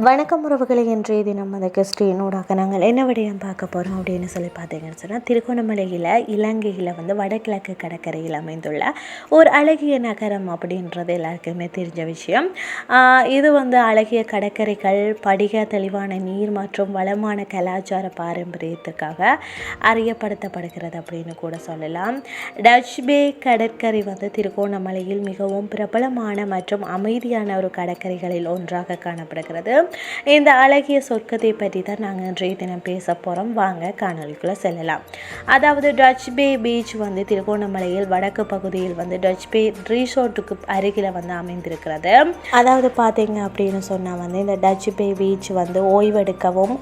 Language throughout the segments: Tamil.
வணக்கம் உறவுகளை இன்றைய தினம் அந்த கிறிஸ்டினூடாக நாங்கள் என்ன விடயம் பார்க்க போகிறோம் அப்படின்னு சொல்லி பார்த்தீங்கன்னு சொன்னால் திருகோணமலையில் இலங்கையில் வந்து வடகிழக்கு கடற்கரையில் அமைந்துள்ள ஒரு அழகிய நகரம் அப்படின்றது எல்லாருக்குமே தெரிஞ்ச விஷயம். இது வந்து அழகிய கடற்கரைகள் படிக தெளிவான நீர் மற்றும் வளமான கலாச்சார பாரம்பரியத்திற்காக அறியப்படுத்தப்படுகிறது அப்படின்னு கூட சொல்லலாம். டச் பே கடற்கரை வந்து திருகோணமலையில் மிகவும் பிரபலமான மற்றும் அமைதியான ஒரு கடற்கரைகளில் ஒன்றாக காணப்படுகிறது. இந்த அழகிய சொர்க்கத்தை பற்றி தான் நாங்கள் இன்றைய தினம் பேச போகிறோம் வாங்க காணொலிக்குள்ளே செல்லலாம். அதாவது டச் பே பீச் வந்து திருகோணமலையில் வடக்கு பகுதியில் வந்து டச் பே ரிசார்ட்டுக்கு அருகில் வந்து அமைந்திருக்கிறது. அதாவது பார்த்தீங்க அப்படின்னு சொன்னால் வந்து இந்த டச் பே பீச் வந்து ஓய்வெடுக்கவும்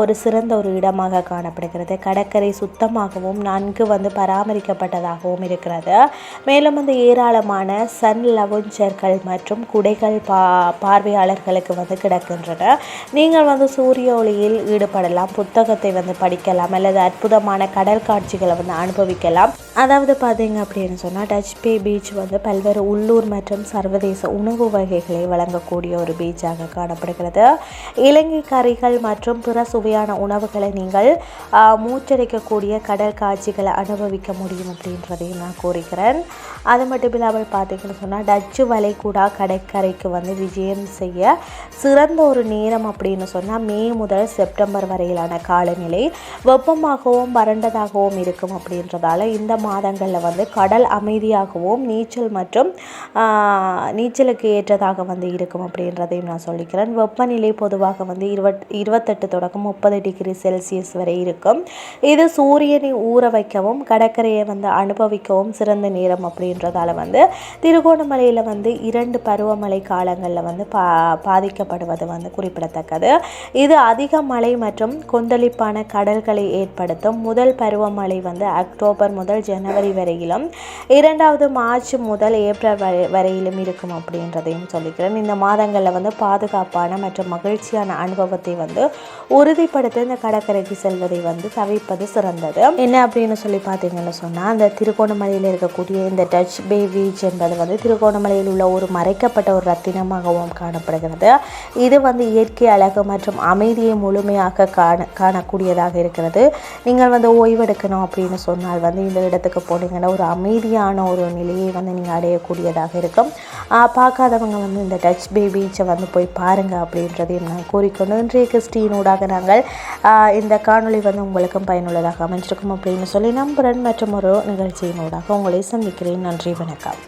ஒரு சிறந்த ஒரு இடமாக காணப்படுகிறது. கடற்கரை சுத்தமாகவும் நன்கு வந்து பராமரிக்கப்பட்டதாகவும் இருக்கிறது. மேலும் வந்து ஏராளமான சன் லவுஞ்சர்கள் மற்றும் குடைகள் பா பார்வையாளர்களுக்கு வந்து கிடக்கின்றன நீங்கள் வந்து சூரிய ஒளியில் ஈடுபடலாம் புத்தகத்தை வந்து படிக்கலாம் அல்லது அற்புதமான கடல் காட்சிகளை வந்து அனுபவிக்கலாம். அதாவது பார்த்தீங்க அப்படின்னு சொன்னால் டச் பே பீச் வந்து பல்வேறு உள்ளூர் மற்றும் சர்வதேச உணவு வகைகளை வழங்கக்கூடிய ஒரு பீச்சாக காணப்படுகிறது. இலங்கை கறிகள் மற்றும் பிற சுவையான உணவுகளை நீங்கள் மூச்சடைக்கக்கூடிய கடல் காட்சிகளை அனுபவிக்க முடியும் அப்படின்றதையும் நான் கூறுகிறேன். அது மட்டும் இல்லாமல் பார்த்தீங்கன்னு சொன்னால் டச்சு வளைகுடா கடற்கரைக்கு வந்து விஜயம் செய்ய சிறந்த ஒரு நேரம் அப்படின்னு சொன்னால் மே முதல் செப்டம்பர் வரையிலான காலநிலை வெப்பமாகவும் வறண்டதாகவும் இருக்கும் அப்படின்றதால இந்த மாதங்களில் வந்து கடல் அமைதியாகவும் நீச்சல் மற்றும் நீச்சலுக்கு ஏற்றதாக வந்து இருக்கும் அப்படின்றதையும் நான் சொல்லிக்கிறேன். வெப்பநிலை பொதுவாக வந்து இருபத் இருபத்தெட்டு தொடக்கம் முப்பது டிகிரி செல்சியஸ் வரை இருக்கும். இது சூரியனை ஊற வைக்கவும் கடற்கரையை வந்து அனுபவிக்கவும் சிறந்த நேரம் அப்படின்றதால வந்து திருகோணமலையில் வந்து இரண்டு பருவமழை காலங்களில் வந்து பா பாதிக்கப்படுவது வந்து குறிப்பிடத்தக்கது. இது அதிக மழை மற்றும் கொந்தளிப்பான கடல்களை ஏற்படுத்தும் முதல் பருவமழை வந்து அக்டோபர் முதல் ஜனவரி வரையிலும் இரண்டாவது மார்ச் முதல் ஏப்ரல் வரை வரையிலும் இருக்கும் அப்படின்றதையும் சொல்லிக்கிறேன் இந்த மாதங்களில் வந்து பாதுகாப்பான மற்றும் மகிழ்ச்சியான அனுபவத்தை வந்து உறுதிப்படுத்த இந்த கடற்கரைக்கு செல்வதை வந்து தவிர்ப்பது சிறந்தது. என்ன அப்படின்னு சொல்லி பார்த்தீங்கன்னு சொன்னால் அந்த திருகோணமலையில் இருக்கக்கூடிய இந்த டச் பே பீச் என்பது வந்து திருகோணமலையில் உள்ள ஒரு மறைக்கப்பட்ட ஒரு ரத்தினமாகவும் காணப்படுகிறது. இது வந்து இயற்கை அழகு மற்றும் அமைதியை முழுமையாக காண காணக்கூடியதாக இருக்கிறது. நீங்கள் வந்து ஓய்வெடுக்கணும் அப்படின்னு சொன்னால் வந்து இந்த இடத்துக்கு போனீங்கன்னா ஒரு அமைதியான ஒரு நிலையை வந்து நீங்கள் அடையக்கூடியதாக இருக்கும். பார்க்காதவங்க வந்து இந்த டச் பே பீச்சை வந்து போய் பாருங்கள் அப்படின்றதையும் நான் கூறிக்கொண்டு இன்றைய கிறிஸ்டினூடாக நாங்கள் இந்த காணொளி வந்து உங்களுக்கும் பயனுள்ளதாக அமைஞ்சிருக்கும் அப்படின்னு சொல்லி நம்புகிறேன் மற்றும் ஒரு நிகழ்ச்சியினூடாக உங்களை சந்திக்கிறேன். நன்றி வணக்கம்.